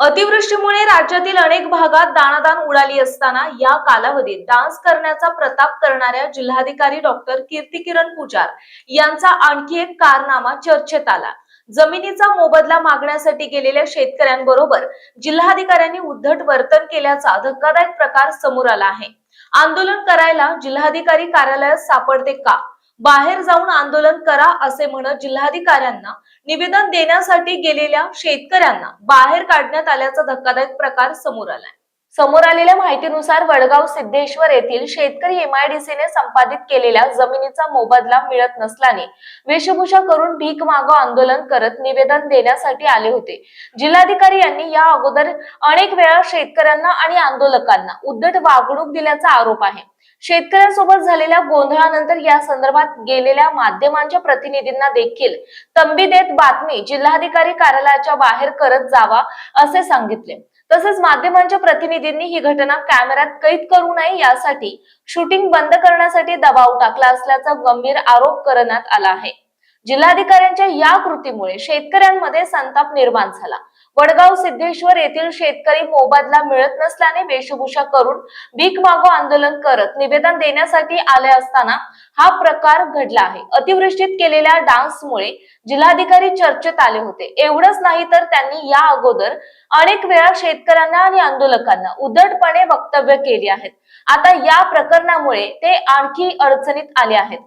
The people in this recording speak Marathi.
अतिवृष्टीमुळे राज्यातील अनेक भागात दाणादाण उडाली असताना या कालावधीत डान्स करण्याचा प्रताप करणाऱ्या जिल्हाधिकारी डॉक्टर कीर्तिकिरण पुजार यांचा आणखी एक कारनामा चर्चेत आला. जमिनीचा मोबदला मागण्यासाठी गेलेल्या शेतकऱ्यांबरोबर जिल्हाधिकाऱ्यांनी उद्धट वर्तन केल्याचा धक्कादायक प्रकार समोर आला आहे. आंदोलन करायला जिल्हाधिकारी कार्यालयात सापडते का? बाहेर जाऊन आंदोलन करा असे म्हणत जिल्हाधिकाऱ्यांना निवेदन देण्यासाठी गेलेल्या शेतकऱ्यांना बाहेर काढण्यात आल्याचा धक्कादायक प्रकार समोर आलाय. समोर आलेल्या माहितीनुसार वडगाव सिद्धेश्वर येथील शेतकरी एमआयडीसीने संपादित केलेल्या जमिनीचा मोबदला मिळत नसल्याने वेशभूषा करून भीक मागो आंदोलन करत निवेदन देण्यासाठी आले होते. जिल्हाधिकारी यांनी या अगोदर अनेक वेळा शेतकऱ्यांना आणि आंदोलकांना उद्धट वागणूक दिल्याचा आरोप आहे. शेतकऱ्यांसोबत झालेल्या गोंधळानंतर या संदर्भात गेलेल्या माध्यमांच्या प्रतिनिधींना देखील तंबी देत बातमी जिल्हाधिकारी कार्यालयाच्या बाहेर करत जावा असे सांगितले. तसेच माध्यमांच्या प्रतिनिधींनी ही घटना कॅमेऱ्यात कैद करू नये यासाठी शूटिंग बंद करण्यासाठी दबाव टाकला असल्याचा गंभीर आरोप करण्यात आला आहे. जिल्हाधिकाऱ्यांच्या या कृतीमुळे शेतकऱ्यांमध्ये संताप निर्माण झाला. वडगाव सिद्धेश्वर येथील शेतकरी मोबदला मिळत नसल्याने वेशभूषा करून भीक मागो आंदोलन करत निवेदन देण्यासाठी आले असताना हा प्रकार घडला आहे. अतिवृष्टीत केलेल्या डान्समुळे जिल्हाधिकारी चर्चेत आले होते. एवढंच नाही तर त्यांनी या अगोदर अनेक वेळा शेतकऱ्यांना आणि आंदोलकांना उद्धटपणे वक्तव्य केली आहेत. आता या प्रकरणामुळे ते आणखी अडचणीत आले आहेत.